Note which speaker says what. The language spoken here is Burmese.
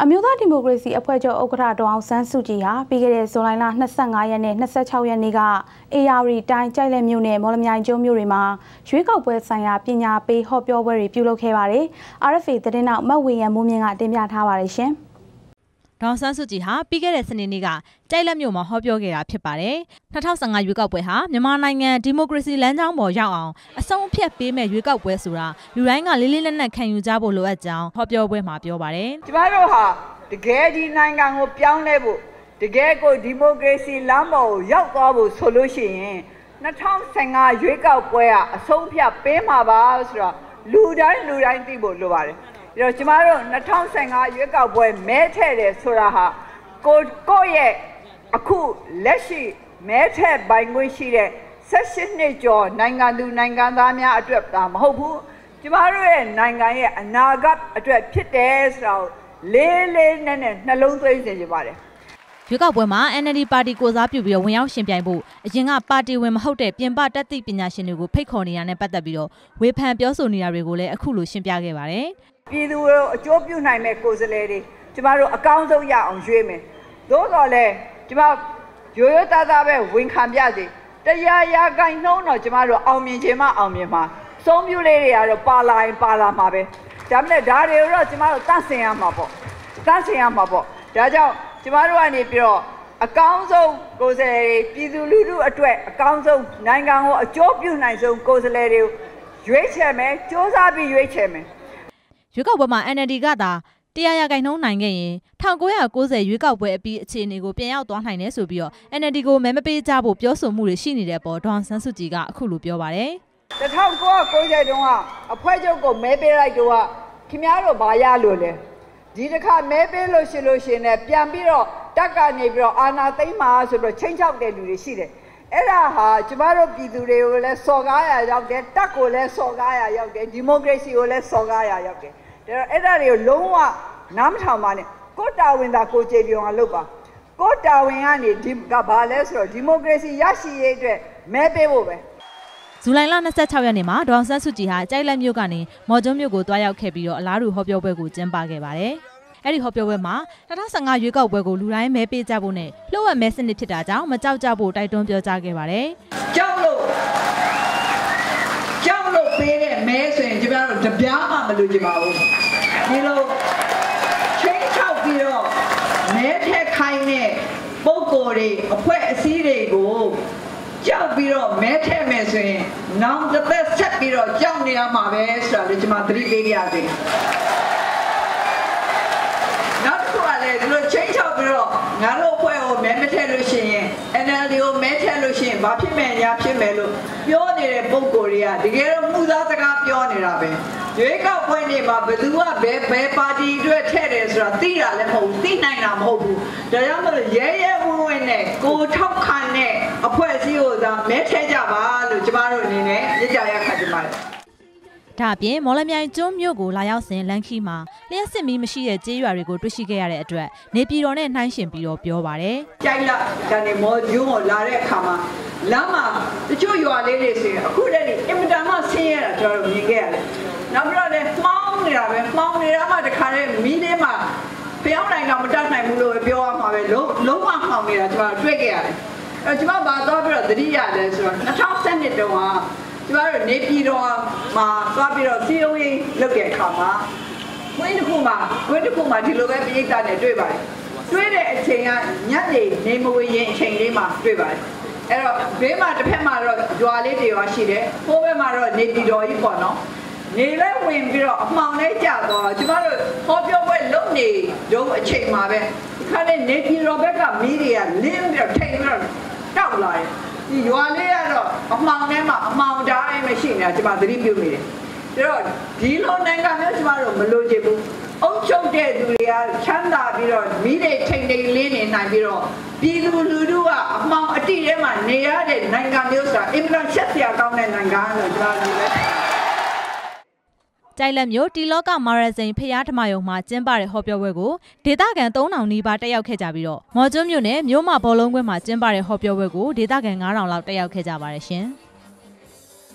Speaker 1: အမျိုးသားဒီမိုကရေစီအဖွဲ့ချုပ်ဥက္ကဋ္ဌဒေါအောင်ဆန်းစုကြည်ဟာပြီးခဲ့တဲ့ဇွန်လ25ရက်နဲ့26ရက်နေ့ကအေယာရီတိုင်းကြိုက်လက်မြို့နယ်မော်လမြိုင်ကျွန်းမြို့တွေမှာရွေးကောက်ပွဲဆိုင်ရာပညာပေးဟောပြောပွဲတွေပြုလုပ်ခဲ့ပါတယ်။ RFA သတင်းတောက်မတ်ဝေရန်မိုးမြင့်ကတင်ပြထားပါတယ်ရှင်။
Speaker 2: ဒေါ်ဆန်းစုကြည်ဟာပြီးခဲ့တဲ့စနေနေ့ကကြိုက်လက်မြို့မှာဟောပြောခဲ့တာဖြစ်ပါတယ်။2015ရွေးကောက်ပွဲဟာမြန်မာနိုင်ငံဒီမိုကရေစီလမ်းကြောင်းပေါ်ရောက်အောင်အဆုံးအဖြတ်ပေးမဲ့ရွေးကောက်ပွဲဆိုတာလူတိုင်းကလေးလေးနက်နက်ခံယူကြဖို့လိုအပ်ကြောင်းဟောပြောပွဲမှာပြောပါတယ်။
Speaker 3: ကျမတို့ဟာတကယ်ဒီနိုင်ငံကိုပြောင်းလဲဖို့တကယ်ကိုဒီမိုကရေစီလမ်းပေါ်ကိုရောက်သွားဖို့ဆိုလို့ရှိရင်2015ရွေးကောက်ပွဲကအဆုံးဖြတ်ပေးမှာပါဆိုတော့လူတိုင်းလူတိုင်းသိဖို့လိုပါတယ်။ ပြီးတော့ကျမတို့2015ရွေးကောက်ပွဲမဲထည့်တယ်ဆိုတာဟာကိုကိုရဲ့အခုလက်ရှိမဲထည့်ပိုင်ခွင့်ရှိတဲ့16နှစ်ကျော်နိုင်ငံသူနိုင်ငံသားများအတွက်ဒါမဟုတ်ဘူးကျမတို့ရဲ့နိုင်ငံရဲ့အနာဂတ်အတွက်ဖြစ်တယ်ဆိုတော့လေးလေးနက်နက်နှလုံးသွင်းစေချင်ပါတယ်
Speaker 2: ရွေးကောက်ပွဲမှာ NLD ပါတီကိုစားပြုပြီးတော့ဝင်ရောက်ရှင်ပြိုင်ဖို့အရင်ကပါတီဝင်မဟုတ်တဲ့ပြင်ပတက်သည့်ပညာရှင်တွေကိုဖိတ်ခေါ်နေတာနဲ့ပတ်သက်ပြီးတော့ဝေဖန်ပြောဆိုနေတာတွေကိုလည်းအခုလိုရှင်းပြခဲ့ပါတယ်
Speaker 3: ပြည်သူတို့အကျိုးပြုနိုင်မဲ့ကိုယ်စားလှယ်တွေကျမတို့အကောင်းဆုံးရအောင်ရွေးမယ်သို့တော်လည်းကျမရိုးရိုးသားသားပဲဝန်ခံပြစီတရားရာဂိုင်နှုံးတော့ကျမတို့အောင်မြင်ခြင်းမအောင်မြင်မှာစုံပြူလေးတွေကတော့ပါလာရင်ပါလာမှာပဲဒါမဲ့ဒါတွေတော့ကျမတို့တတ်ဆင်ရမှာပေါ့တတ်ဆင်ရမှာပေါ့ဒါကြောင့်ကျမတို့ကနေပြီးတော့အကောင်းဆုံးကိုယ်စားလှယ်တွေပြည်သူလူထုအတွက်အကောင်းဆုံးနိုင်ငံကိုအကျိုးပြုနိုင်ဆုံးကိုယ်စားလှယ်တွေကိုရွေးချယ်မယ်စ조사ပြီးရွေးချယ်မယ်
Speaker 2: ရွေးကောက်ပွဲမှာ NLD ကသာတရားရဂိုင်နှုံးနိုင်ခဲ့ရင်1990ရွေးကောက်ပွဲအပြီးအခြေအနေကိုပြန်ရောက်သွားနိုင်တယ်ဆိုပြီးတော့ NLD ကိုမဲမပေးကြဖို့ပြောဆိုမှုတွေရှိနေတဲ့ပေါ်ဒေါန်ဆန်းစုကြည်ကအခုလိုပြောပါတယ်
Speaker 3: 1990တုန်းကအဖွဲချုပ်ကိုမဲပေးလိုက်တော့ခင်ဗျားတို့ဘာရလို့လဲဒီတစ်ခါမဲပေးလို့ရှိလို့ရှင်နဲ့ပြန်ပြီးတော့တက်ကနေပြီးတော့အာနာသိမ့်မှာဆိုပြီးတော့ချိန်ချောက်တဲ့လူတွေရှိတယ်အဲ့ဒါဟာကျမတို့ပြည်သူတွေကိုလည်းစော်ကားရရောက်တယ်တက်ကိုလည်းစော်ကားရရောက်တယ်ဒီမိုကရေစီကိုလည်းစော်ကားရရောက်တယ် ဒါတော့အဲ့ဒါတွေကိုလုံးဝနားမထောင်ပါနဲ့ကိုတာဝန်သာကိုကြည်ပြောအောင်လုပ်ပါကိုတာဝန်ကနေဒီကဘာလဲဆိုတော့ဒီမိုကရေစီရရှိရေးအတွက်မဲပေးဖို့ပဲ
Speaker 2: ဇူလိုင်လ26ရက်နေ့မှာဒေါအောင်ဆန်းစုကြည်ဟာကြိုက်လက်မြို့ကနေမော်ကျွန်းမြို့ကိုတွားရောက်ခဲ့ပြီးတော့အလားတူဟောပြောပွဲကိုကျင်းပခဲ့ပါတယ်။အဲ့ဒီဟောပြောပွဲမှာ2015ရွေးကောက်ပွဲကိုလူတိုင်းမဲပေးကြဖို့နဲ့လှုပ်ဝက်မဲစနစ်ဖြစ်တာကြောင့်မကြောက်ကြဖို့တိုက်တွန်းပြောကြားခဲ့ပါတယ်။
Speaker 3: ကြောက်လို့ကြောက်လို့ပေးတဲ့ မဲဆိုရင်ကျမတို့တပြားမှမလို့ကြပါဘူး။ဒီလိုချိန်ချောက်ပြီးတော့မဲထက်ခိုင်းတဲ့ပုံကိုယ်တွေအဖွဲ့အစည်းတွေကိုကြောက်ပြီးတော့မဲထည့်မယ်ဆိုရင်နောင်တစ်သက်ဆက်ပြီးတော့ကြောက်နေရမှာပဲဆိုတာလေကျွန်မသတိပေးရသေးတယ်နောက်တစ်ခုကလည်းဒီလိုချိန်ချောက်ပြီးတော့ငါတို့အဖွဲ့ကိုမဲမထည့်လို့ရှိရင် NLD ကိုမဲထည့်လို့ရှိရင်ဘာဖြစ်မယ်ညာဖြစ်မယ်လို့ပြော နေတဲ့ပုံကိုယ်တွေကတကယ်တော့မှုသားစကားပြောနေတာပဲရွေးကောက်ပွဲနေမှာဘယ်သူကဘယ်ဘယ်ပါတီအတွက်ထည့်တယ်ဆိုတာသိတာလည်းမဟုတ်ဘူးသိနိုင်တာမဟုတ်ဘူးဒါကြောင့်မလို့ရဲရဲဝံ့ဝံ့နဲ့ကိုထောက်ခံတဲ့အဖွဲ့အစည်းကိုသာမဲထည့်ကြပါလို့ကျမတို့အနေနဲ့ညကြရခတ်ကြပါတယ်
Speaker 2: ဒါအပြင်မော်လမြိုင်ကျွန်းမြို့ကိုလာရောက်စဉ်လမ်းခီးမှာလျှက်စစ်မီးမရှိတဲ့ကျေးရွာတွေကိုတွေ့ရှိခဲ့ရတဲ့အတွက်နေပြည်တော်နဲ့နှိုင်းယှဉ်ပြီးတော့ပြောပါတယ်။
Speaker 3: ကြိုက်လာကနေမော်ကျွန်းကိုလာတဲ့အခါမှာ လမ်းမှာတချို့ရွာလေးတွေဆိုရင်အခုတည်းကအင်မတန်မှဆင်းရဲတာကျွန်တော်မြင်ခဲ့ရတယ်။နောက်ပြီးတော့လည်းမှောင်းနေတာပဲမှောင်းနေတာမှတခါတည်းမီးလေးမှာဖျောင်းနိုင်တော့မတတ်နိုင်ဘူးလို့ပြောရမှာပဲလုံးလုံးဝမှောင်းနေတာကျွန်တော်တွေ့ခဲ့ရတယ်။အဲကျွန်မဘာတော့ပြီးတော့သတိရတယ်ဆိုတော့2012တုန်းကကျမတို့နေပြည်တော်မှာသွားပြီးတော့စီယုံရေးလုပ်တဲ့အခါမှာဝင်းတစ်ခုမှာဝင်းတစ်ခုမှာဒီလိုပဲပြိတ္တာနဲ့တွေ့ပါတယ်တွေ့တဲ့အချိန်ကညနေနေမဝေရင်အချိန်လေးမှာတွေ့ပါတယ် အဲ့တော့ဘေးမှာတစ်ဖက်မှာတော့ကြွာလေးတွေရောရှိတယ်ဟိုဘက်မှာတော့နေပြည်တော်ကြီးပေါ့နော်နေလဲဝင်ပြီးတော့အမှောင်လေးကြာသွားကျမတို့ဟောပြောပွဲလုပ်နေတုန်းအချိန်မှာပဲဒီခါလေးနေပြည်တော်ဘက်ကမီးတွေကလင်းပြီးတော့ထိန်ပြီးတော့တောက်လာတယ်ဒီရွာလေးကတော့အမှောင်ထဲမှာအမှောင်တိုင်းမရှိနေတာကျမသတိပြုမိတယ်ဒါတော့ဒီလိုနိုင်ငံမျိုးကျမတို့မလိုချင်ဘူး အုပ်ချုပ်တဲ့သူတွေကချမ်းသာပြီးတော့မိတဲ့ထိန်ထိန်လေးနေနိုင်ပြီးတော့ပြည်သူလူထုကအမှောင်အတိထဲမှာနေရတဲ့နိုင်ငံမျိုးဆိုတာအင်မတန်ရှက်စရာကောင်းတဲ့နိုင်ငံလို့ကျွန်တော်ပြောတယ်
Speaker 2: ကြိုက်လက်မျိုးတီလောကမာရဇိန်ဖျားထမယုံမှာကျင်းပတဲ့ဟောပြောပွဲကိုဒေသခံ3000နီးပါးတက်ရောက်ခဲ့ကြပြီးတော့မော်ကျွန်းမြို့နယ်မြို့မဘောလုံးကွင်းမှာကျင်းပတဲ့ဟောပြောပွဲကိုဒေသခံ9000လောက်တက်ရောက်ခဲ့ကြပါတယ်ရှင်။